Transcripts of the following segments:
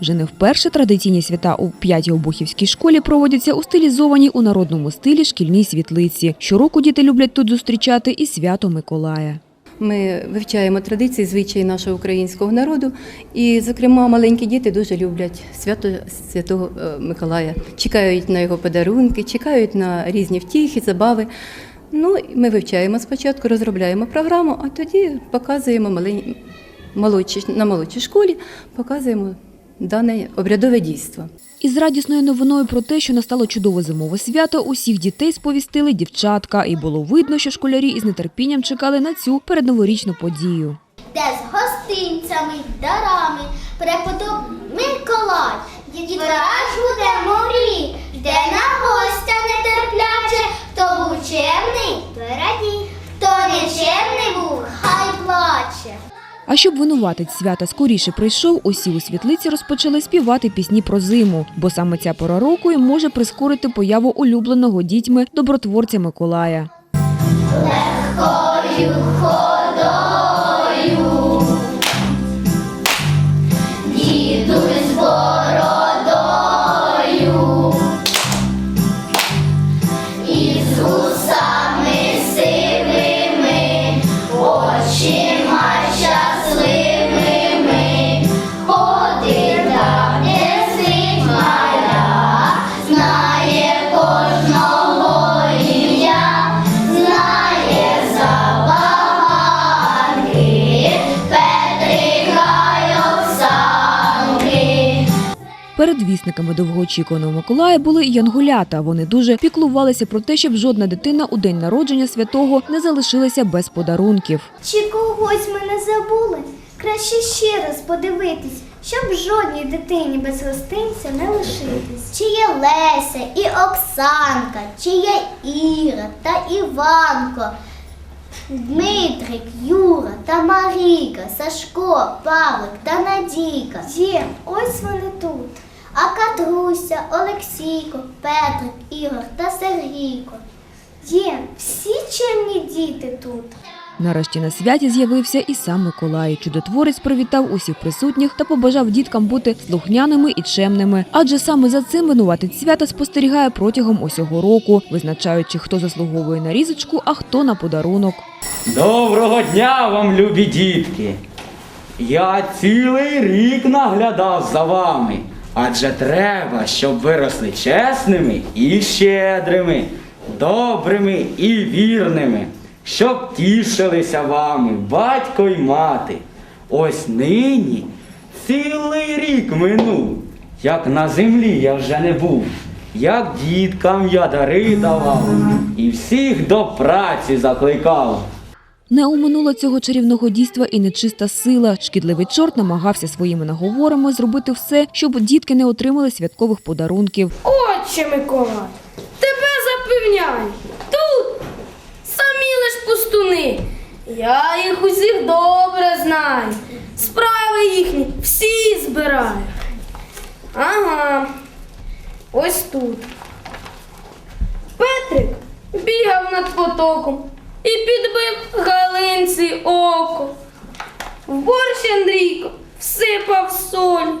Вже не вперше традиційні свята у п'ятій обухівській школі проводяться у стилізованій у народному стилі шкільній світлиці. Щороку діти люблять тут зустрічати і свято Миколая. Ми вивчаємо традиції, звичаї нашого українського народу, і, зокрема, маленькі діти дуже люблять свято Святого е, Миколая. Чекають на його подарунки, чекають на різні втіхи, забави. Ну, ми вивчаємо спочатку, розробляємо програму, а тоді показуємо малень... молодші, на молодшій школі, показуємо дане обрядове дійство. Із радісною новиною про те, що настало чудове зимове свято, усіх дітей сповістили дівчатка, і було видно, що школярі із нетерпінням чекали на цю передноворічну подію. де з гостинцями, дарами преподоб Миколай. Дітвора буде морі, де на гостя нетерпляче, хто був чемний, той радій, хто не чемний був, хай плаче. А щоб винуватець свята скоріше прийшов, усі у світлиці розпочали співати пісні про зиму, бо саме ця пора року і може прискорити появу улюбленого дітьми добротворця Миколая. Легкою ходою, Передвісниками довгоочікуваного Миколая були і янгулята. Вони дуже піклувалися про те, щоб жодна дитина у день народження святого не залишилася без подарунків. Чи когось ми не забули? Краще ще раз подивитись, щоб жодній дитині без гостинця не лишитись. Чи є Леся і Оксанка, чи є Іра та Іванко, Дмитрик, Юра та Марійка, Сашко, Павлик та Надійка, Є, ось вони тут. а Катруся, Олексійко, Петрик, Ігор та Сергійко. Є, всі чемні діти тут. Нарешті на святі з'явився і сам Миколай. Чудотворець привітав усіх присутніх та побажав діткам бути слухняними і чемними. Адже саме за цим винуватець свята спостерігає протягом усього року, визначаючи, хто заслуговує на різочку, а хто на подарунок. Доброго дня вам, любі дітки! Я цілий рік наглядав за вами, адже треба, щоб ви росли чесними і щедрими, добрими і вірними, щоб тішилися вами батько й мати. Ось нині цілий рік минув, як на землі я вже не був, як діткам я дари давав і всіх до праці закликав. Не оминула цього чарівного дійства і нечиста сила. Шкідливий чорт намагався своїми наговорами зробити все, щоб дітки не отримали святкових подарунків. Отче Миколай, тебе запевняю, тут. Я їх усіх добре знаю. Справи їхні всі збираю. Ага, ось тут. Петрик бігав над потоком і підбив галинці око. В борщ Андрійко всипав соль,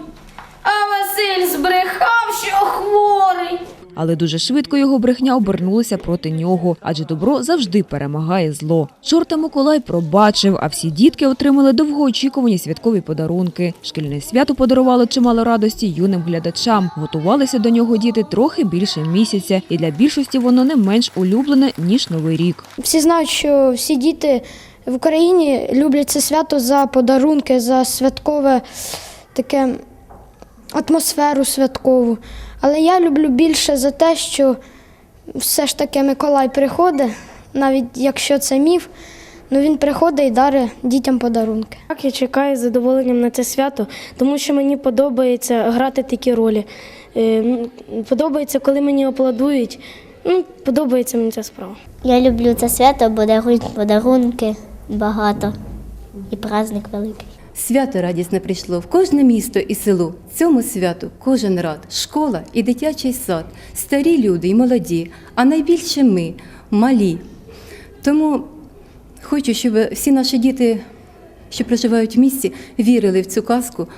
а Василь збрехав, що хворий. Але дуже швидко його брехня обернулася проти нього, адже добро завжди перемагає зло. Чорта Миколай пробачив, а всі дітки отримали довгоочікувані святкові подарунки. Шкільне свято подарувало чимало радості юним глядачам. Готувалися до нього діти трохи більше місяця, і для більшості воно не менш улюблене ніж новий рік. Всі знають, що всі діти в Україні люблять це свято за подарунки, за святкове таке атмосферу святкову. Але я люблю більше за те, що все ж таки Миколай приходить, навіть якщо це міф, ну він приходить і дарить дітям подарунки. Так, я чекаю з задоволенням на це свято, тому що мені подобається грати такі ролі. Е, Подобається, коли мені аплодують. Ну, подобається мені ця справа. Я люблю це свято, бо дарують подарунки багато і праздник великий. Свято радісне прийшло в кожне місто і село. Цьому святу кожен рад, школа і дитячий сад, старі люди і молоді, а найбільше ми, малі. Тому хочу, щоб всі наші діти, що проживають в місті, вірили в цю казку,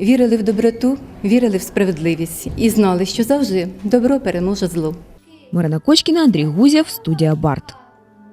вірили в доброту вірили в справедливість і знали, що завжди добро переможе зло. Марина Кочкіна, Андрій Гузєв, студія Барт.